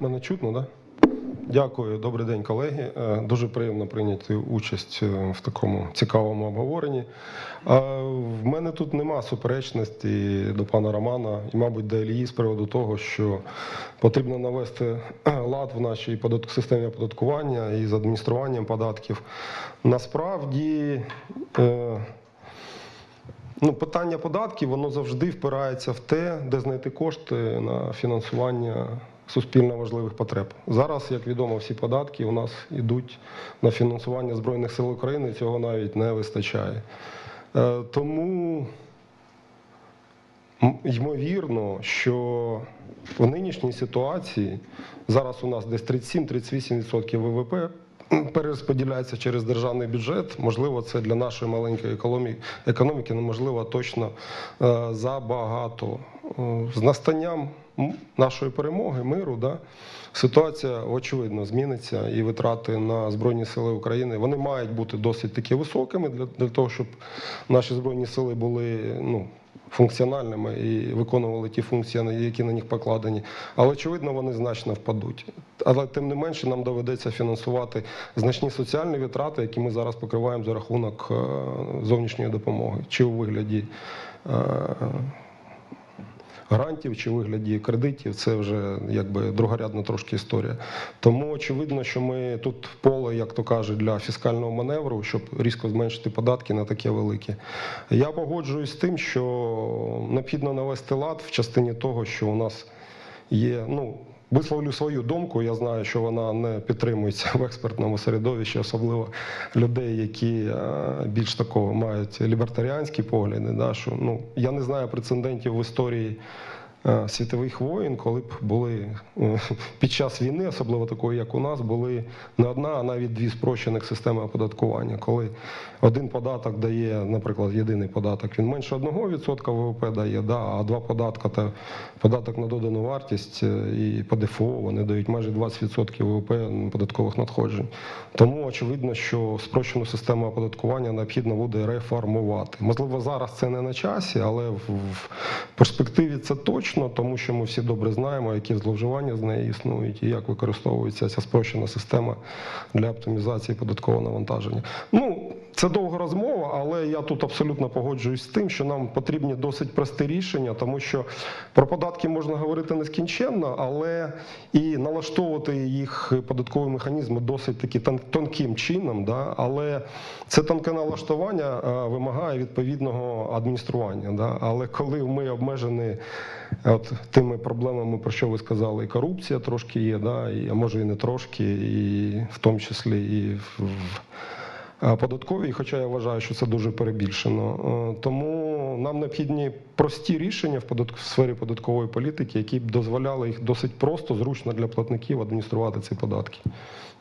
Мене чутно? Да? Дякую, добрий день, колеги. Е, Дуже приємно прийняти участь е, в такому цікавому обговоренні. Е, В мене тут нема суперечності до пана Романа і, мабуть, до Ілії з приводу того, що потрібно навести лад в нашій системі оподаткування і з адмініструванням податків. Насправді. Ну, питання податків воно завжди впирається в те, де знайти кошти на фінансування суспільно важливих потреб. Зараз, як відомо, всі податки у нас йдуть на фінансування Збройних сил України, цього навіть не вистачає. Е, Тому ймовірно, що в нинішній ситуації зараз у нас десь 37-38% ВВП перерозподіляється через державний бюджет. Можливо, це для нашої маленької економі- економіки неможливо точно е, забагато. Е, З настанням нашої перемоги, миру, да, ситуація очевидно зміниться, і витрати на Збройні Сили України вони мають бути досить таки високими для, для того, щоб наші збройні сили були ну, функціональними і виконували ті функції, які на них покладені. Але очевидно, вони значно впадуть. Але тим не менше нам доведеться фінансувати значні соціальні витрати, які ми зараз покриваємо за рахунок е, зовнішньої допомоги, чи у вигляді. Грантів чи вигляді кредитів це вже якби другорядна трошки історія. Тому очевидно, що ми тут поле, як то кажуть, для фіскального маневру, щоб різко зменшити податки на таке велике. Я погоджуюсь з тим, що необхідно навести лад в частині того, що у нас є. Ну, висловлю свою думку. Я знаю, що вона не підтримується в експертному середовищі, особливо людей, які е, більш такого мають лібертаріанські погляди. Да, що, ну, я не знаю прецедентів в історії. Е, Світових воєн, коли б були е, під час війни, особливо такої, як у нас, були не одна, а навіть дві спрощених системи оподаткування. Коли один податок дає, наприклад, єдиний податок, він менше 1% ВВП дає, да, а два податка та податок на додану вартість е, і ПДФО вони дають майже 20% ВВП податкових надходжень. Тому очевидно, що спрощену систему оподаткування необхідно буде реформувати. Можливо, зараз це не на часі, але в, в перспективі це точно, тому що ми всі добре знаємо, які зловживання з нею існують і як використовується ця спрощена система для оптимізації податкового навантаження. Ну, це довга розмова, але я тут абсолютно погоджуюсь з тим, що нам потрібні досить прості рішення, тому що про податки можна говорити нескінченно, але і налаштовувати їх податкові механізми досить таки тонким чином. Да? Але це тонке налаштування е, вимагає відповідного адміністрування. Да? Але коли ми обмежені от тими проблемами, про що ви сказали, і корупція трошки є, да? і, а може і не трошки, і в тому числі і в. Е, податковій, хоча я вважаю, що це дуже перебільшено. Е, Тому нам необхідні прості рішення в сфері податкової політики, які б дозволяли їх досить просто, зручно для платників адмініструвати ці податки.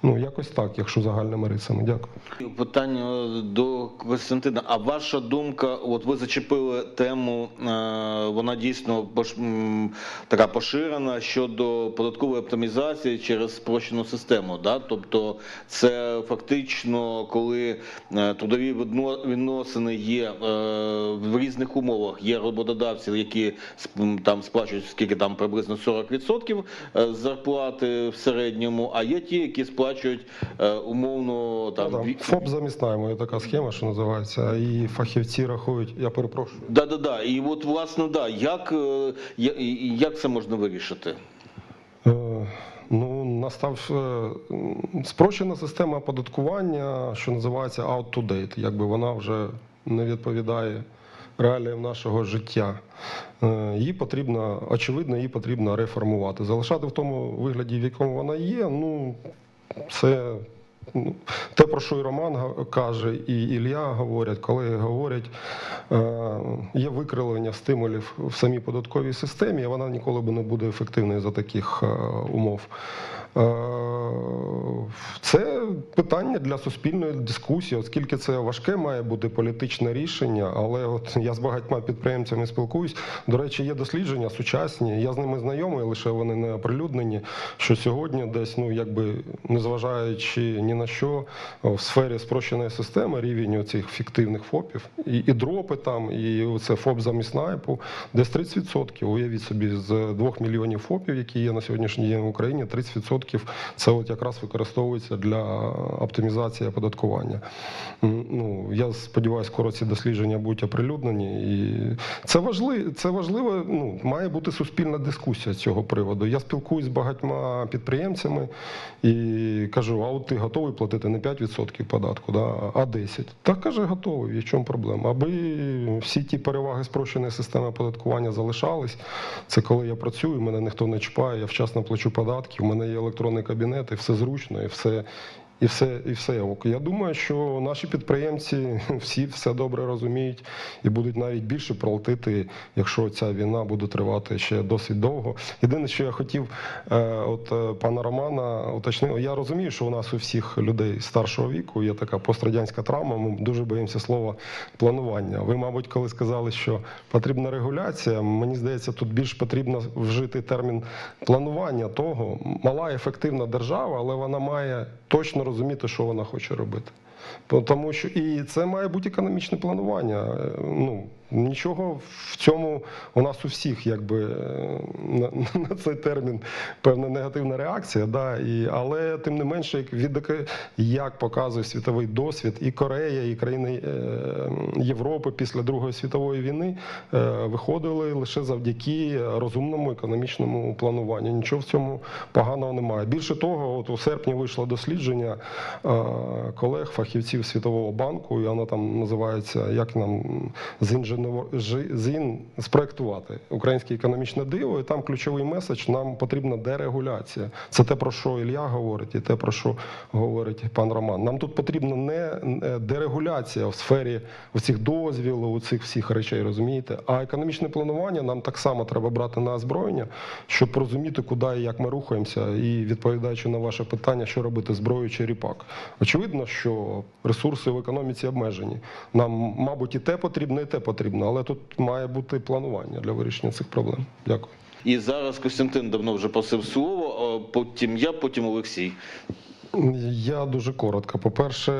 Ну, якось так, якщо загальними рисами. Дякую. Питання до Костянтина. А ваша думка, от ви зачепили тему, е, вона дійсно така поширена щодо податкової оптимізації через спрощену систему. Да? Тобто це фактично, коли е, трудові відно- відносини є е, в різних умовах, є роботодавці, які там сплачують скільки там приблизно 40% е, зарплати в середньому, а є ті, які сплачують е, умовно там Ну, ві- ФОП замість найму є така схема, що називається, і фахівці рахують, я перепрошую. Да, да, да. І от власне, да, як, е, як це можна вирішити? Ну, настав спрощена система оподаткування, що називається out to date, якби вона вже не відповідає реаліям нашого життя. Е, Її потрібно, очевидно, її потрібно реформувати. Залишати в тому вигляді, в якому вона є, ну це ну, те, про що і Роман каже, і Ілля говорять, коли говорять, е, є викривлення стимулів в самій податковій системі, і вона ніколи б не буде ефективною за таких е, умов. Це питання для суспільної дискусії, оскільки це важке має бути політичне рішення. Але от я з багатьма підприємцями спілкуюсь. До речі, є дослідження сучасні. Я з ними знайомий, лише вони не оприлюднені. Що сьогодні, десь, ну якби незважаючи ні на що, в сфері спрощеної системи рівень цих фіктивних ФОПів і, і дропи там, і це ФОП замість снайпу, десь 30%. Уявіть собі, з 2 мільйонів ФОПів, які є на сьогоднішній день в Україні, 30% це от якраз використовується для оптимізації оподаткування. Ну, я сподіваюся, скоро ці дослідження будуть оприлюднені. І це важливо, це важливо, ну, має бути суспільна дискусія з цього приводу. Я спілкуюсь з багатьма підприємцями і кажу: а от ти готовий платити не 5% податку, да, а 10%. Так каже, готовий. І в чому проблема? Аби всі ті переваги спрощеної системи оподаткування залишались. Це коли я працюю, мене ніхто не чіпає, я вчасно плачу податки, у мене є електронний кабінет, і все зручно, і все. І все, і все ок. Я думаю, що наші підприємці всі все добре розуміють і будуть навіть більше платити, якщо ця війна буде тривати ще досить довго. Єдине, що я хотів, е, от е, пана Романа уточнив, я розумію, що у нас у всіх людей старшого віку є така пострадянська травма. Ми дуже боїмося слова планування. Ви, мабуть, коли сказали, що потрібна регуляція, мені здається, тут більш потрібно вжити термін планування того. Мала ефективна держава, але вона має точно розуміти, що вона хоче робити. Тому що і це має бути економічне планування. Е, Ну нічого в цьому у нас у всіх, якби е, на, на цей термін певна негативна реакція. Да, і, але тим не менше, як від як показує світовий досвід, і Корея, і країни е, Європи після Другої світової війни е, виходили лише завдяки розумному економічному плануванню. Нічого в цьому поганого немає. Більше того, от у серпні вийшло дослідження колег, фахівців Світового банку, і воно там називається Як нам зінженево- жи- зін спроектувати українське економічне диво. І там ключовий меседж нам потрібна дерегуляція. Це те, про що Ілля говорить, і те, про що говорить пан Роман. Нам тут потрібна не е, дерегуляція в сфері цих дозвілів, у цих всіх речей, розумієте? А економічне планування нам так само треба брати на озброєння, щоб розуміти, куди і як ми рухаємося, і відповідаючи на ваше питання, що робити зброю чи ріпак. Очевидно, що ресурси в економіці обмежені. Нам, мабуть, і те потрібно, і те потрібно, але тут має бути планування для вирішення цих проблем. Дякую. І зараз Костянтин давно вже просив слово, потім я, потім Олексій. Я дуже коротко. По-перше,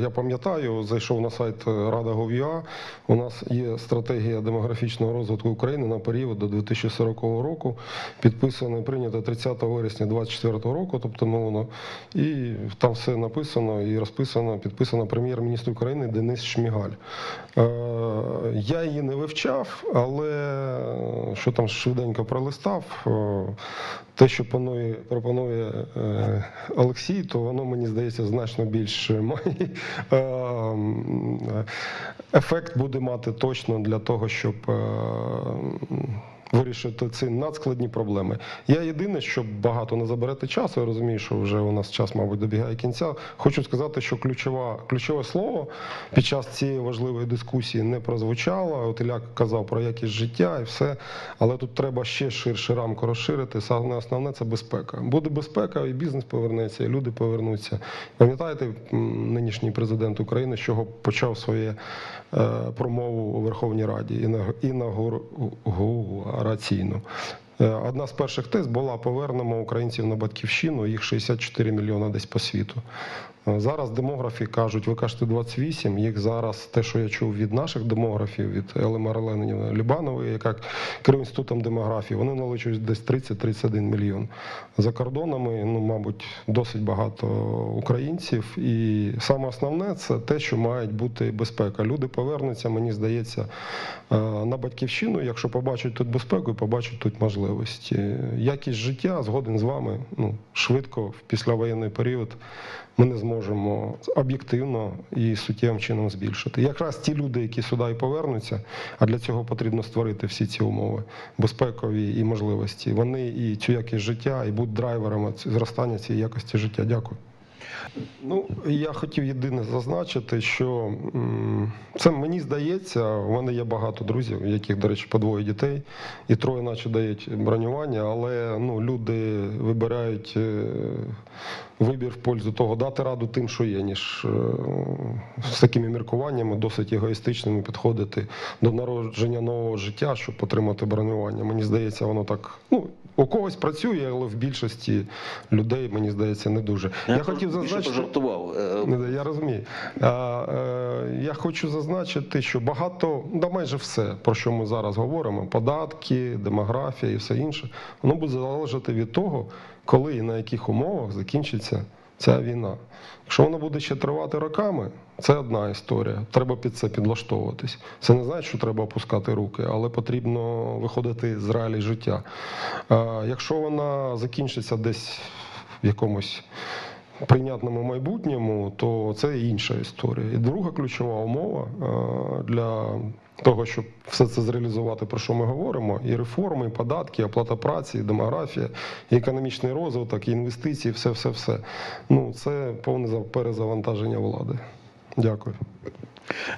я пам'ятаю, зайшов на сайт Рада.gov.ua, У нас є стратегія демографічного розвитку України на період до 2040 року. Підписана і прийнята 30 вересня 2024 року, тобто минуло. І там все написано і розписано, підписано прем'єр-міністр України Денис Шмігаль. Е, Я її не вивчав, але що там швиденько пролистав. е, те, що панує, пропонує е, Олексій, то воно мені здається значно більш е, ефект буде мати точно для того, щоб е, вирішити ці надскладні проблеми. Я єдине, що багато не заберете часу, я розумію, що вже у нас час, мабуть, добігає кінця. Хочу сказати, що ключова, ключове слово під час цієї важливої дискусії не прозвучало. От Ілля казав про якість життя і все. Але тут треба ще ширше рамку розширити. Саме основне це безпека. Буде безпека, і бізнес повернеться, і люди повернуться. Пам'ятаєте, нинішній президент України, з чого почав своє е, промову у Верховній Раді інаугу- інаугураційну. Е, Одна з перших тез була повернемо українців на батьківщину, їх 64 мільйони десь по світу. Е, Зараз демографи кажуть, ви кажете 28, їх зараз те, що я чув від наших демографів, від Ели Марленівни Любанової, яка керує інститутом демографії, вони наличують десь 30-31 мільйон. За кордонами, ну, мабуть, досить багато українців. І саме основне це те, що має бути безпека. Люди повернуться, мені здається, е, на батьківщину, якщо побачать тут безпеку і побачать тут можливості. Якість життя згоден з вами ну, швидко в післявоєнний період ми не зможемо об'єктивно і суттєвим чином збільшити. Якраз ті люди, які сюди і повернуться, а для цього потрібно створити всі ці умови безпекові і можливості. Вони і цю якість життя, і будуть драйверами зростання цієї якості життя. Дякую. Ну, я хотів єдине зазначити, що це мені здається, у мене є багато друзів, яких, до речі, по двоє дітей, і троє наче дають бронювання, але ну, люди, вибирають е, вибір в пользу того дати раду тим, що є, ніж е, з такими міркуваннями досить егоїстичними підходити до народження нового життя, щоб отримати бронювання. Мені здається, воно так. Ну, у когось працює, але в більшості людей, мені здається, не дуже. Я, хотів зазначити. жартував. Е, Я розумію. Е, я хочу зазначити, що багато, да майже все, про що ми зараз говоримо: податки, демографія і все інше, воно буде залежати від того, коли і на яких умовах закінчиться ця війна. Якщо вона буде ще тривати роками, це одна історія. Треба під це підлаштовуватись. Це не значить, що треба опускати руки, але потрібно виходити з реалій життя. Якщо вона закінчиться десь в якомусь прийнятному майбутньому, то це інша історія. І друга ключова умова е, для того, щоб все це зреалізувати, про що ми говоримо: і реформи, і податки, і оплата праці, і демографія, і економічний розвиток, і інвестиції, все, все, все. Ну це повне перезавантаження влади. Дякую.